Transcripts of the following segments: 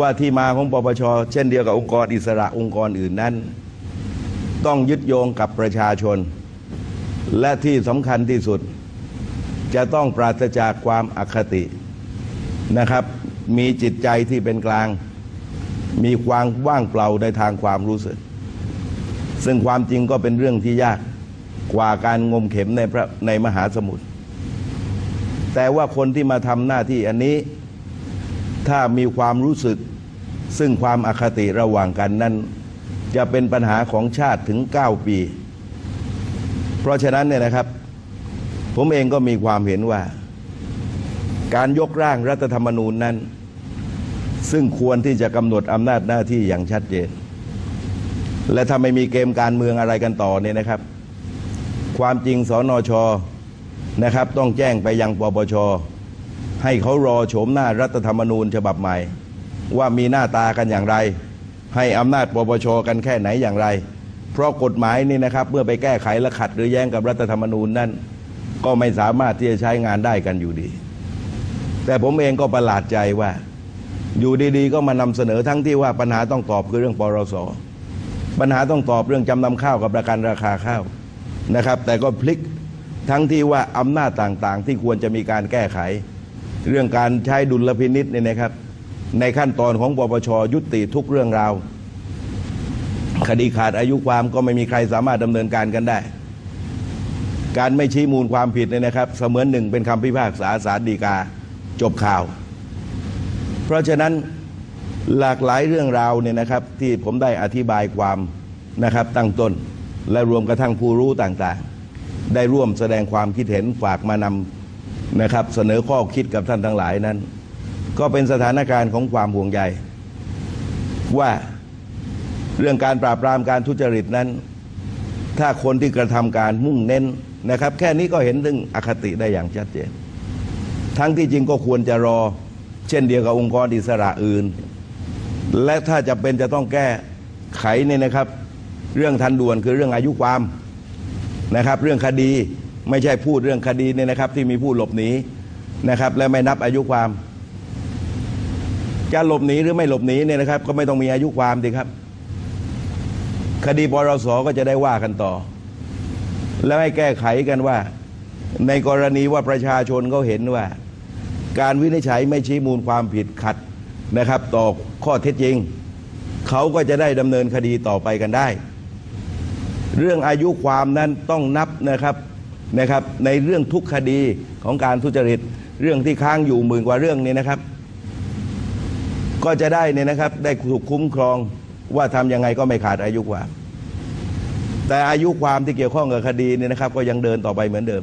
ว่าที่มาของปปชเช่นเดียวกับองค์กรอิสระองค์กรอื่นนั้น ต้องยึดโยงกับประชาชน และที่สำคัญที่สุด จะต้องปราศจากความอคตินะครับ มีจิตใจที่เป็นกลาง มีความว่างเปล่าในทางความรู้สึก ซึ่งความจริงก็เป็นเรื่องที่ยากกว่าการงมเข็มในพระในมหาสมุทรแต่ว่าคนที่มาทำหน้าที่อันนี้ ถ้ามีความรู้สึก ซึ่งความอคติระหว่างกันนั้น จะเป็นปัญหาของชาติถึง 9 ปี เพราะฉะนั้นเนี่ยนะครับ ผมเองก็มีความเห็นว่า การยกร่างรัฐธรรมนูญนั้น ซึ่งควรที่จะกำหนดอำนาจหน้าที่อย่างชัดเจน และถ้าไม่มีเกมการเมืองอะไรกันต่อเนี่ยนะครับ ความจริงสนชนะครับ ต้องแจ้งไปยังปปช ให้เขารอโฉมหน้ารัฐธรรมนูญฉบับใหม่ ว่ามีหน้าตากันอย่างไร ให้อำนาจปปชกันแค่ไหนอย่างไร เพราะกฎหมายนี่นะครับ เมื่อไปแก้ไขและขัดหรือแย้งกับรัฐธรรมนูญนั้นก็ไม่สามารถที่จะใช้งานได้กันอยู่ดี แต่ผมเองก็ประหลาดใจว่า อยู่ดีๆ ก็มานำเสนอทั้งที่ว่าปัญหาต้องตอบคือเรื่องปรสปัญหาต้องตอบเรื่องจำนำข้าวกับประกันราคาข้าวนะครับ แต่ก็พลิกทั้งที่ว่าอำนาจต่างๆ ที่ควรจะมีการแก้ไข เรื่องการใช้ดุลพินิษเนี่ยนะครับ ในขั้นตอนของปปชยุติทุกเรื่องราว คดีขาดอายุความก็ไม่มีใครสามารถดำเนินการกันได้ การไม่ชี้มูลความผิดเนี่ยนะครับ เสมือนหนึ่งเป็นคำพิพากษาศาลฎีกาจบข่าว เพราะฉะนั้นหลากหลายเรื่องราวเนี่ยนะครับ ที่ผมได้อธิบายความนะครับ ตั้งต้น และรวมกระทั่งผู้รู้ต่างๆ ได้ร่วมแสดงความคิดเห็นฝากมานำ นะครับ เสนอข้อคิดกับท่านทั้งหลายนั้น ก็เป็นสถานการณ์ของความห่วงใย ว่าเรื่องการปราบปรามการทุจริตนั้น ถ้าคนที่กระทำการมุ่งเน้นนะครับ แค่นี้ก็เห็นถึงอคติได้อย่างชัดเจน ทั้งที่จริงก็ควรจะรอ เช่นเดียวกับองค์กรอิสระอื่น และถ้าจะเป็นจะต้องแก้ไขเนี่ยนะครับ เรื่องทันด่วนคือเรื่องอายุความนะครับ เรื่องคดี ไม่ใช่พูดเรื่องคดีเนี่ยนะครับ ที่มีผู้หลบหนีนะครับ และไม่นับอายุความ จะหลบหนีหรือไม่หลบหนีเนี่ยนะครับ ก็ไม่ต้องมีอายุความสิครับ คดีปรสก็จะได้ว่ากันต่อ แล้วให้แก้ไขกันว่า ในกรณีว่าประชาชนเขาเห็นว่า การวินิจฉัยไม่ชี้มูลความผิดขัดนะครับ ต่อข้อเท็จจริงเขาก็จะได้ดำเนินคดีต่อไปกันได้ เรื่องอายุความนั้นต้องนับนะครับ นะครับในเรื่องทุกคดีของการทุจริต เรื่องที่ค้างอยู่หมื่นกว่าเรื่องนี้นะครับ ก็จะได้เนี่ยนะครับได้ถูกคุ้มครองว่าทำยังไงก็ไม่ขาดอายุความ แต่อายุความที่เกี่ยวข้องกับคดีเนี่ยนะครับ ก็ยังเดินต่อไปเหมือนเดิม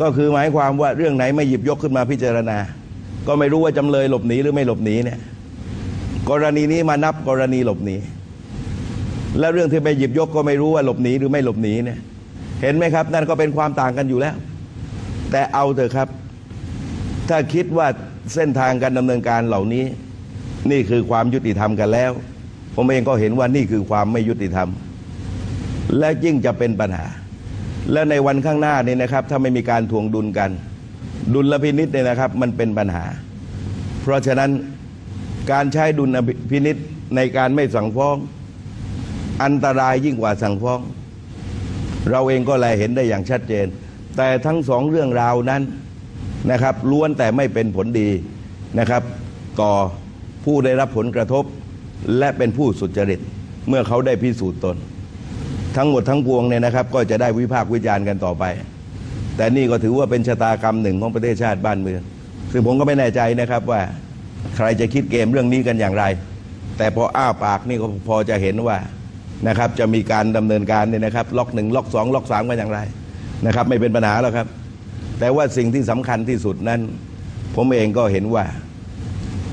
ก็คือหมายความว่าเรื่องไหนไม่หยิบยกขึ้นมาพิจารณา ก็ไม่รู้ว่าจำเลยหลบหนีหรือไม่หลบหนีเนี่ยกรณีนี้มานับกรณีหลบหนีแล้วเรื่องที่ไปหยิบยกก็ไม่รู้ว่าหลบหนีหรือไม่หลบหนีเนี่ย เห็นไหมครับ นั่นก็เป็นความต่างกันอยู่แล้ว แต่เอาเถอะครับ ถ้าคิดว่าเส้นทางการดำเนินการเหล่านี้ นี่คือความยุติธรรมกันแล้ว ผมเองก็เห็นว่านี่คือความไม่ยุติธรรม และยิ่งจะเป็นปัญหา และในวันข้างหน้านี่นะครับ ถ้าไม่มีการทวงดุลกัน ดุลพินิษเนี่ยนะครับ มันเป็นปัญหา เพราะฉะนั้นการใช้ดุลพินิษในการไม่สั่งฟ้อง อันตรายยิ่งกว่าสั่งฟ้อง เราเองก็แลเห็นได้อย่างชัดเจน แต่ทั้งสองเรื่องราวนั้นนะครับล้วนแต่ไม่เป็นผลดีนะครับ ต่อผู้ได้รับผลกระทบ และเป็นผู้สุจริตเมื่อเขาได้พิสูจน์ตน ทั้งหมดทั้งปวงเนี่ยนะครับ ก็จะได้วิพากษ์วิจารณ์กันต่อไป แต่นี่ก็ถือว่าเป็นชะตากรรมหนึ่งของประเทศชาติบ้านเมือง ซึ่งผมก็ไม่แน่ใจนะครับว่าใครจะคิดเกมเรื่องนี้กันอย่างไร แต่พออ้าปากนี่ก็พอจะเห็นว่า นะครับจะมีการดำเนินการเนี่ยนะครับล็อกหนึ่งล็อกสองล็อกสามกันอย่างไรนะครับไม่เป็นปัญหาหรอกครับ แต่ว่าสิ่งที่สำคัญที่สุดนั้น ผมเองก็เห็นว่า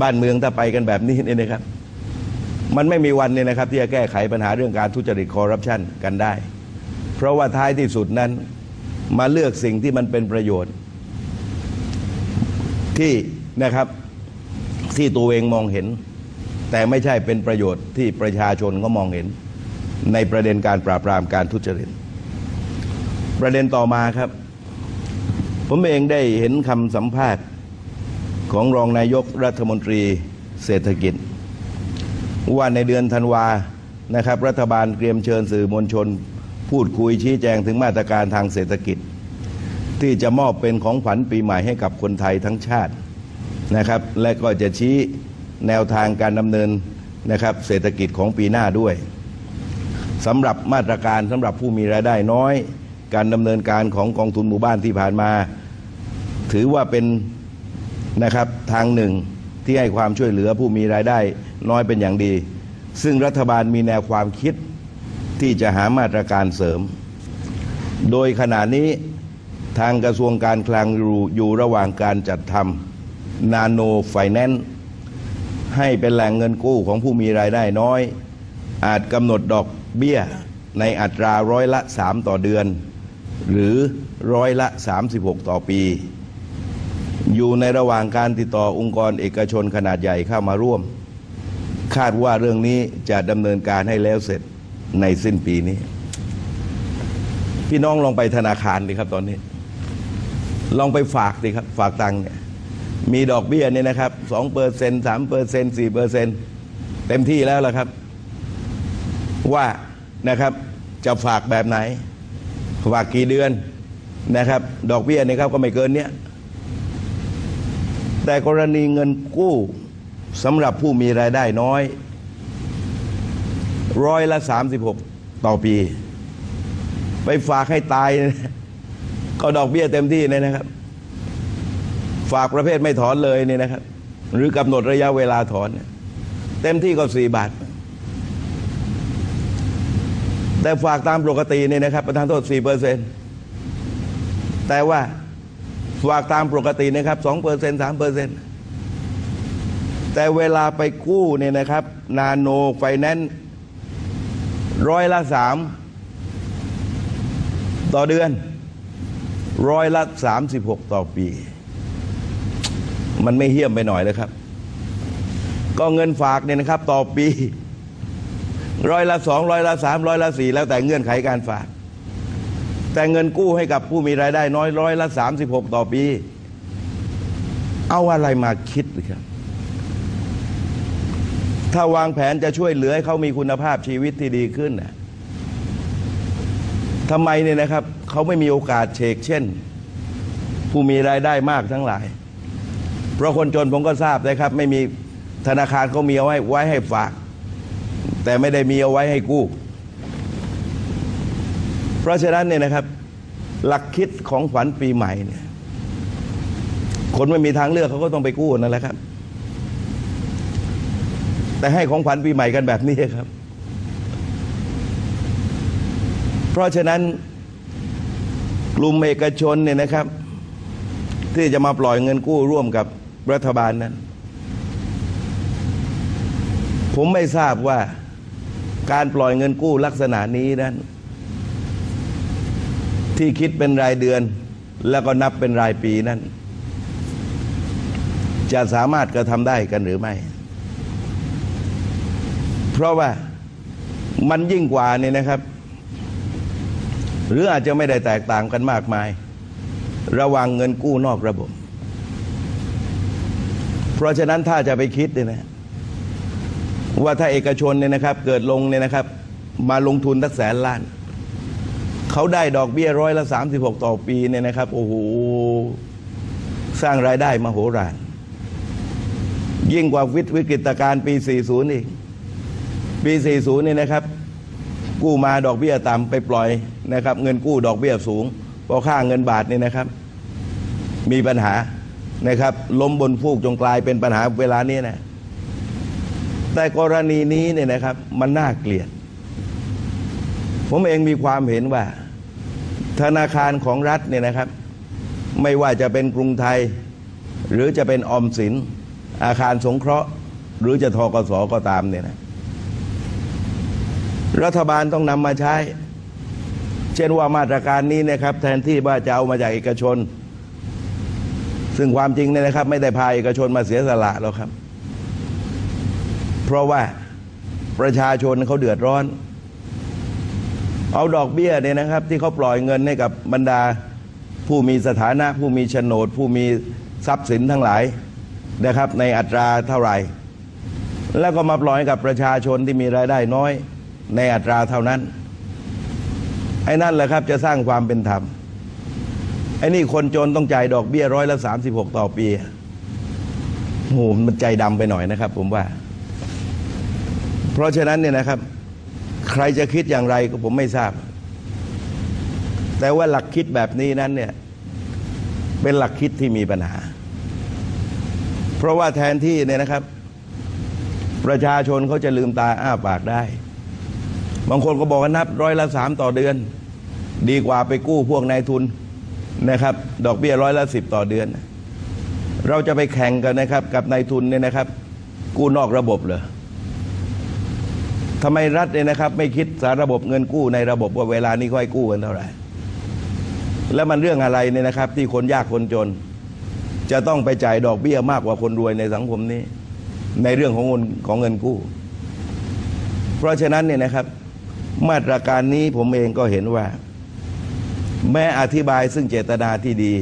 บ้านเมืองถ้าไปกันแบบนี้เนี่ยนะครับ มันไม่มีวันเนี่ยนะครับ ที่จะแก้ไขปัญหาเรื่องการทุจริตคอร์รัปชันกันได้ เพราะว่าท้ายที่สุดนั้นมาเลือกสิ่งที่มันเป็นประโยชน์ ที่นะครับที่ตัวเองมองเห็น แต่ไม่ใช่เป็นประโยชน์ที่ประชาชนก็มองเห็น ในประเด็นการปราบปรามการทุจริต ประเด็นต่อมาครับ ผมเองได้เห็นคำสัมภาษณ์ของรองนายกรัฐมนตรีเศรษฐกิจ ว่าในเดือนธันวานะครับ รัฐบาลเตรียมเชิญสื่อมวลชน พูดคุยชี้แจงถึงมาตรการทางเศรษฐกิจ ที่จะมอบเป็นของขวัญปีใหม่ให้กับคนไทยทั้งชาตินะครับ และก็จะชี้แนวทางการดำเนินนะครับเศรษฐกิจของปีหน้าด้วย สำหรับมาตรการสำหรับผู้มีรายได้น้อย การดำเนินการของกองทุนหมู่บ้านที่ผ่านมา ถือว่าเป็นนะครับทางหนึ่งที่ให้ความช่วยเหลือผู้มีรายได้น้อยเป็นอย่างดี ซึ่งรัฐบาลมีแนวความคิดที่จะหามาตรการเสริม โดยขณะนี้ทางกระทรวงการคลังอยู่ยระหว่างการจัดทำนาโนไฟแนนซ์ให้เป็นแหล่งเงินกู้ของผู้มีรายได้น้อย อาจกำหนดดอก เบี้ยในอัตราร้อยละ 3 ต่อเดือน หรือร้อยละ 36 ต่อปี อยู่ในระหว่างการติดต่อองค์กรเอกชนขนาดใหญ่เข้ามาร่วม คาดว่าเรื่องนี้จะดำเนินการให้แล้วเสร็จในสิ้นปีนี้ พี่น้องลองไปธนาคารดิครับตอนนี้ ลองไปฝากดิครับ ฝากตังค์เนี่ยมีดอกเบี้ยเนี่ยนะครับสองเปอร์เซ็นต์สามเปอร์เซ็นต์สี่เปอร์เซ็นต์เต็มที่แล้วล่ะครับ ว่านะครับจะฝากแบบไหน ฝากกี่เดือนนะครับ ดอกเบี้ยเนี่ยครับก็ไม่เกินเนี้ยแต่กรณีเงินกู้สำหรับผู้มีรายได้น้อย ร้อยละสามสิบหกต่อปี ไปฝากให้ตาย ก็ดอกเบี้ยเต็มที่เลยนะครับ ฝากประเภทไม่ถอนเลยเนี่ยนะครับ หรือกำหนดระยะเวลาถอน เต็มที่ก็สี่บาท แต่ฝากตามปกติเนี่ยนะครับ ประธานโทษสี่เปอร์เซ็นต์แต่ว่าฝากตามปกตินะครับสองเปอร์เซ็นสามเปอร์เซ็นต์แต่เวลาไปกู้เนี่ยนะครับ นาโนไฟแนนซ์ร้อยละสามต่อเดือนร้อยละสามสิบหกต่อปี มันไม่เฮี้ยมไปหน่อยเลยครับ ก็เงินฝากเนี่ยนะครับ ต่อปี ร้อยละสองร้อยละสามร้อยละสี่แล้วแต่เงื่อนไขการฝาก แต่เงินกู้ให้กับผู้มีรายได้น้อยร้อยละสามสิบหกต่อปี เอาอะไรมาคิดครับ ถ้าวางแผนจะช่วยเหลือให้เขามีคุณภาพชีวิตที่ดีขึ้นนะทำไมเนี่ยนะครับเขาไม่มีโอกาสเชกเช่น ผู้มีรายได้มากทั้งหลาย เพราะคนจนผมก็ทราบนะครับ ไม่มีธนาคารเขามีเอาไว้ไว้ให้ฝาก แต่ไม่ได้มีเอาไว้ให้กู้ เพราะฉะนั้นเนี่ยนะครับ หลักคิดของขวัญปีใหม่เนี่ย คนไม่มีทางเลือกเขาก็ต้องไปกู้นั่นแหละครับ แต่ให้ของขวัญปีใหม่กันแบบนี้ครับ เพราะฉะนั้นกลุ่มเอกชนเนี่ยนะครับ ที่จะมาปล่อยเงินกู้ร่วมกับรัฐบาลนั้น ผมไม่ทราบว่า การปล่อยเงินกู้ลักษณะนี้นั้น ที่คิดเป็นรายเดือนแล้วก็นับเป็นรายปีนั้น จะสามารถกระทำได้กันหรือไม่ เพราะว่ามันยิ่งกว่านี่นะครับ หรืออาจจะไม่ได้แตกต่างกันมากมาย ระว่างเงินกู้นอกระบบ เพราะฉะนั้นถ้าจะไปคิดเนี่ยนะ ว่าถ้าเอกชนเนี่ยนะครับ เกิดลงเนี่ยนะครับ มาลงทุนทักแสนล้านเขาได้ดอกเบี้ยร้อยละสามสิบหกต่อปีเนี่ยนะครับโอ้โหสร้างรายได้มโหฬารยิ่งกว่าวิวิกฤตการณ์ปี 40 อีก ปี 40 นี่นะครับ กู้มาดอกเบี้ยต่ำไปปล่อยนะครับ เงินกู้ดอกเบี้ยสูงพราะค่าเงินบาทนี่นะครับ มีปัญหานะครับ ล้มบนฟูกจงกลายเป็นปัญหาเวลานี้นะ แต่กรณีนี้เนี่ยนะครับ มันน่าเกลียด ผมเองมีความเห็นว่า ธนาคารของรัฐเนี่ยนะครับ ไม่ว่าจะเป็นกรุงไทย หรือจะเป็นออมสิน อาคารสงเคราะห์ หรือจะทกสก็ตามเนี่ยนะรัฐบาลต้องนำมาใช้ เช่นว่ามาตรการนี้นะครับ แทนที่ว่าจะเอามาจากเอกชน ซึ่งความจริงเนี่ยนะครับ ไม่ได้พาเอกชนมาเสียสละหรอกครับ เพราะว่าประชาชนเขาเดือดร้อน เอาดอกเบี้ยเนี่ยนะครับ ที่เขาปล่อยเงินให้กับบรรดาผู้มีสถานะ ผู้มีโฉนด ผู้มีทรัพย์สินทั้งหลายนะครับ ในอัตราเท่าไหร่ แล้วก็มาปล่อยกับประชาชนที่มีรายได้น้อย ในอัตราเท่านั้นไอ้นั่นแหละครับจะสร้างความเป็นธรรมไอ้นี่คนจนต้องจ่ายดอกเบี้ยร้อยละสามสิบหกต่อปีโหมันใจดำไปหน่อยนะครับ ผมว่า เพราะฉะนั้นเนี่ยนะครับ ใครจะคิดอย่างไรก็ผมไม่ทราบ แต่ว่าหลักคิดแบบนี้นั้นเนี่ยเป็นหลักคิดที่มีปัญหา เพราะว่าแทนที่เนี่ยนะครับ ประชาชนเขาจะลืมตาอ้าปากได้ บางคนก็บอกว่านับร้อยละสามต่อเดือน ดีกว่าไปกู้พวกนายทุนนะครับ ดอกเบี้ยร้อยละสิบต่อเดือน เราจะไปแข่งกันนะครับ กับนายทุนเนี่ยนะครับ กู้นอกระบบเหรอ ทำไมรัฐเนี่ยนะครับ ไม่คิดสารระบบเงินกู้ในระบบว่าเวลานี้ค่อยกู้กันเท่าไหร่ แล้วมันเรื่องอะไรเนี่ยนะครับ ที่คนยากคนจน จะต้องไปจ่ายดอกเบี้ยมากกว่าคนรวยในสังคมนี้ ในเรื่องของเงินของเงินกู้ เพราะฉะนั้นเนี่ยนะครับ มาตรการนี้ผมเองก็เห็นว่า แม้อธิบายซึ่งเจตนาที่ดี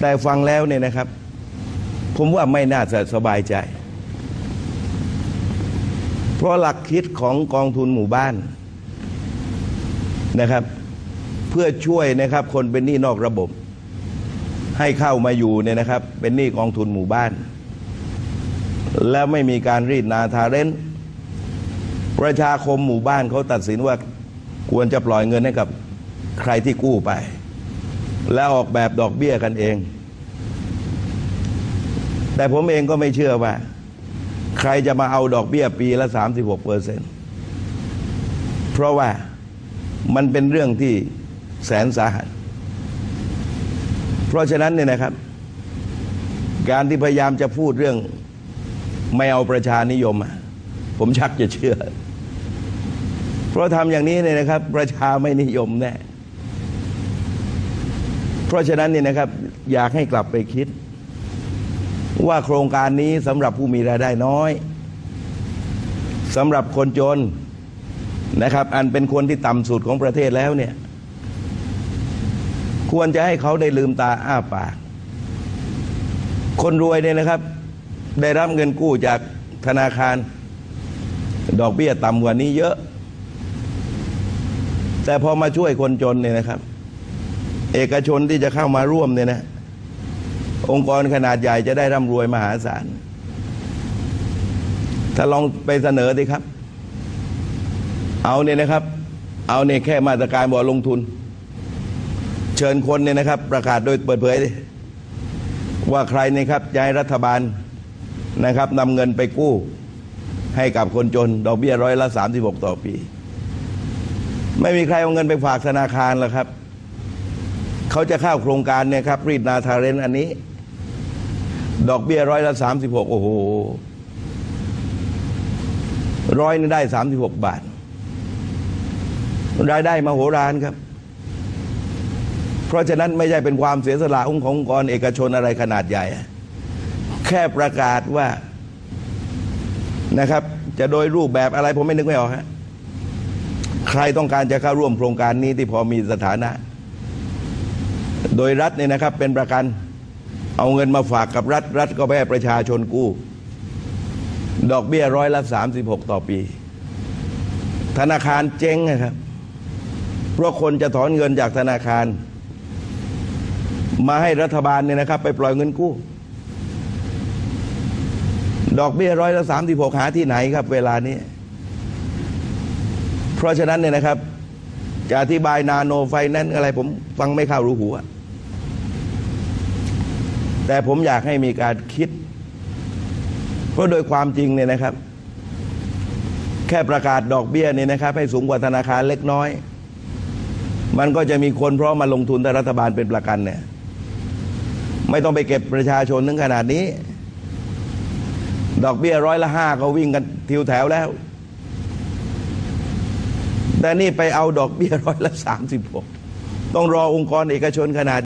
แต่ฟังแล้วเนี่ยนะครับ ผมว่าไม่น่าจะสบายใจ ราะหลักคิดของกองทุนหมู่บ้านนะครับ เพื่อช่วยนะครับคนเป็นหนี้นอกระบบ ให้เข้ามาอยู่เนี่ยนะครับ เป็นหนี้กองทุนหมู่บ้าน แล้วไม่มีการรีดนาทาเร้นประชาคมหมู่บ้านเขาตัดสินว่าควรจะปล่อยเงินให้กับใครที่กู้ไป แล้วออกแบบดอกเบี้ยกันเอง แต่ผมเองก็ไม่เชื่อว่า ใครจะมาเอาดอกเบี้ยปีละ36เปอร์เซ็นต์เพราะว่ามันเป็นเรื่องที่แสนสาหัส เพราะฉะนั้นเนี่ยนะครับ การที่พยายามจะพูดเรื่องไม่เอาประชานิยม ผมชักจะเชื่อ เพราะทำอย่างนี้เนี่ยนะครับ ประชาไม่นิยมแน่ เพราะฉะนั้นเนี่ยนะครับ อยากให้กลับไปคิด ว่าโครงการนี้สำหรับผู้มีรายได้น้อยสำหรับคนจนนะครับ อันเป็นคนที่ต่ำสุดของประเทศแล้วเนี่ย ควรจะให้เขาได้ลืมตาอ้าปาก คนรวยเนี่ยนะครับ ได้รับเงินกู้จากธนาคาร ดอกเบี้ยต่ำกว่านี้เยอะ แต่พอมาช่วยคนจนเนี่ยนะครับ เอกชนที่จะเข้ามาร่วมเนี่ยนะ องค์กรขนาดใหญ่จะได้ร่ำรวยมหาศาล ถ้าลองไปเสนอดีครับ เอาเนี่ยนะครับ เอาเนี่ยแค่มาตรการบอลงทุน เชิญคนเนี่ยนะครับ ประกาศโดยเปิดเผยดิว่าใครเนี่ยครับจะให้รัฐบาลนะครับนำเงินไปกู้ให้กับคนจน ดอกเบี้ยร้อยละสามสิบหกต่อปี ไม่มีใครเอาเงินไปฝากธนาคารหรอกครับ เขาจะเข้าโครงการเนี่ยครับรีดนาทาเรนอันนี้ ดอกเบี้ยร้อยละสามสิบหกโอ้โหร้อยนี่ได้สามสิบหกบาท รายได้มโหฬารครับ เพราะฉะนั้นไม่ใช่เป็นความเสียสละขององค์กรเอกชนอะไรขนาดใหญ่ แค่ประกาศว่านะครับ จะโดยรูปแบบอะไรผมไม่นึกไม่ออกฮะใครต้องการจะเข้าร่วมโครงการนี้ที่พอมีสถานะ โดยรัฐเนี่ยนะครับเป็นประกัน เอาเงินมาฝากกับรัฐ รัฐก็ไปให้ประชาชนกู้ ดอกเบี้ยร้อยละสามสิบหกต่อปี ธนาคารเจ๊งนะครับ เพราะคนจะถอนเงินจากธนาคาร มาให้รัฐบาลเนี่ยนะครับ ไปปล่อยเงินกู้ ดอกเบี้ยร้อยละสามสิบหกหาที่ไหนครับ เวลานี้ เพราะฉะนั้นเนี่ยนะครับ จะอธิบายนาโนไฟนั้นอะไรผมฟังไม่เข้ารู้หัว แต่ผมอยากให้มีการคิด เพราะโดยความจริงเนี่ยนะครับ แค่ประกาศดอกเบี้ยเนี่ยนะครับ ให้สูงกว่าธนาคารเล็กน้อย มันก็จะมีคนพร้อมมาลงทุนแต่รัฐบาลเป็นประกันเนี่ยไม่ต้องไปเก็บประชาชนถึงขนาดนี้ ดอกเบี้ยร้อยละห้าเขาวิ่งกันทิวแถวแล้ว แต่นี่ไปเอาดอกเบี้ยร้อยละสามสิบหกต้องรอองค์กรเอกชนขนาด